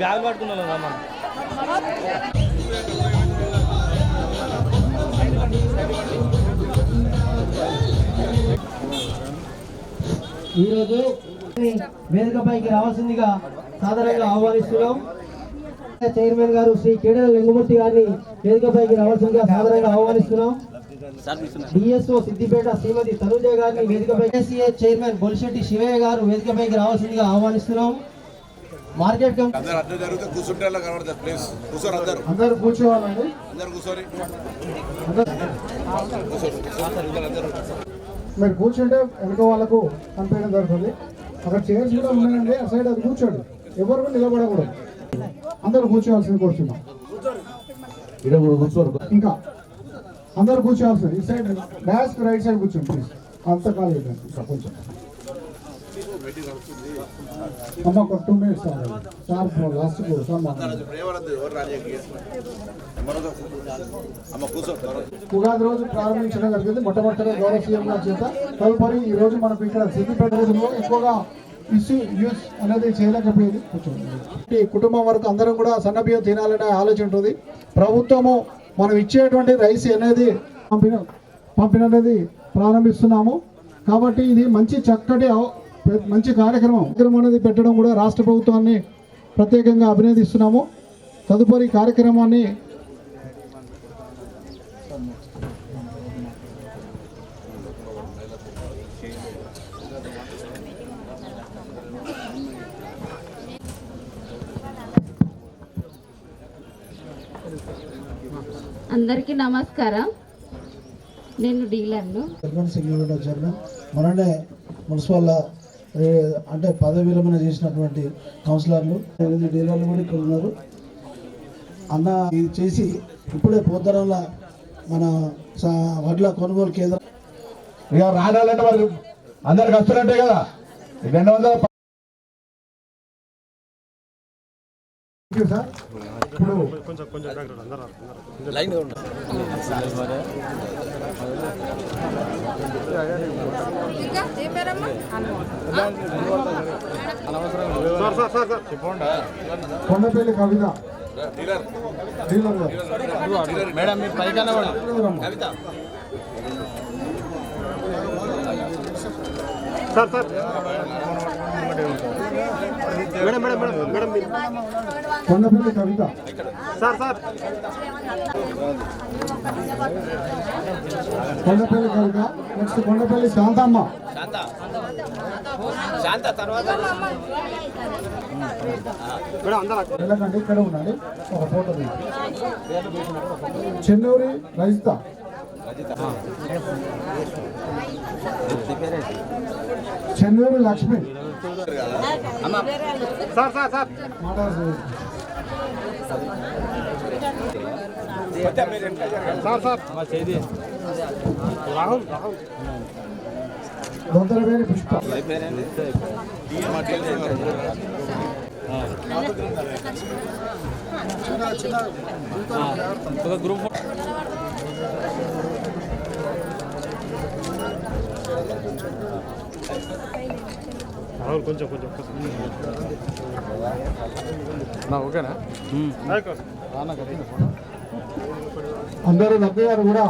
Bag పట్టుకున్నాను రమ్మని ఈరోజు వేదికపైకి రావాల్సిందిగా సాధారణంగా ఆహ్వానిస్తున్నాం. చైర్మన్ గారు శ్రీ కేడల లింగమూర్తి గారిని వేదికపైకి రావాల్సిందిగా సాధారణంగా ఆహ్వానిస్తున్నాం. డిఎస్ఓ సిద్దిపేట శ్రీమతి తనుజ గారిని వేదికపై కేసీఏ చైర్మన్ బొలిశెట్టి శివయ్య గారు వేదికపైకి రావాల్సిందిగా ఆహ్వానిస్తున్నాం. మార్కెట్ అందరు జరిగితే కూర్చుంటే ప్లేస్ కూర్చోరు అందరు. అందరూ కూర్చోవాలండి. అందరు కూర్చోరి. మీరు కూర్చుంటే వెనుక వాళ్ళకు కనిపించడం జరుగుతుంది. అక్కడ చైర్స్ కూడా ఉన్నాయండి. ఆ సైడ్ అది కూర్చోండి. ఎవరు కూడా నిలబడకూడదు. అందరూ కూర్చోవాల్సింది కూర్చున్నాం. ఇంకా అందరూ కూర్చోవాల్సింది. ఈ సైడ్ డాష్ రైట్ సైడ్ కూర్చోండి ప్లీజ్ అంత. ఇంకా కొంచెం. అమ్మ ఒక two minutes sir. Last Ugadi రోజు ప్రారంభించడం జరిగింది. మొట్టమొదటిగా గౌరవ సీఎం గారి చేత. తదుపరి ఈ రోజు మనకు ఇక్కడ సిద్దిపేట రోజుల్లో ఎక్కువగా ఇష్యూ యూస్ అనేది చేయలేకపోయేది. ఈ కుటుంబం వరకు అందరం కూడా సన్నబియ్యం తినాలనే ఆలోచన ఉంటుంది. ప్రభుత్వము మనం ఇచ్చేటువంటి రైస్ అనేది పంపిన పంపినది ప్రారంభిస్తున్నాము. కాబట్టి ఇది మంచి చక్కటి మంచి కార్యక్రమం. కార్యక్రమం అనేది పెట్టడం కూడా రాష్ట్ర ప్రభుత్వాన్ని ప్రత్యేకంగా అభినందిస్తున్నాము. తదుపరి కార్యక్రమాన్ని అందరికీ నమస్కారం. నేను డీలర్ను. చైర్మన్ సింగిల్ చైర్మన్ మొన్ననే మున్సిపల్ అంటే పదవి విరమణ చేసినటువంటి కౌన్సిలర్లు ఎనిమిది డీలర్లు కూడా ఇక్కడ ఉన్నారు. అన్న ఇది చేసి ఇప్పుడే పోతరంలో మన వడ్ల కొనుగోలు కేంద్రం. ఇక రాడాలంటే మరి అందరికి వస్తున్నట్టే కదా. రెండు వందల సార్ ఇప్పుడు కొండపల్లి కవిత. డీలర్. డీలర్ గారు. మేడం మీరు పైకన్నా Kavitha. Madam madam madam madam మీరు Kondapalli Kavitha sir sir. Kondapalli Kavitha next Kondapalli Shanthamma. Shantha. తర్వాత? వెళ్ళకండి ఇక్కడ ఉండాలి ఒక ఫోటో తీయండి. Chennuri Rajitha Chennuri Lakshmi. Sir sir sir. Sir sir. Rahul Rahul. Pushpa. Group Rahul కొంచెం కొంచెం నా ఓకేనా? అందరూ నవ్వు గారు కూడా.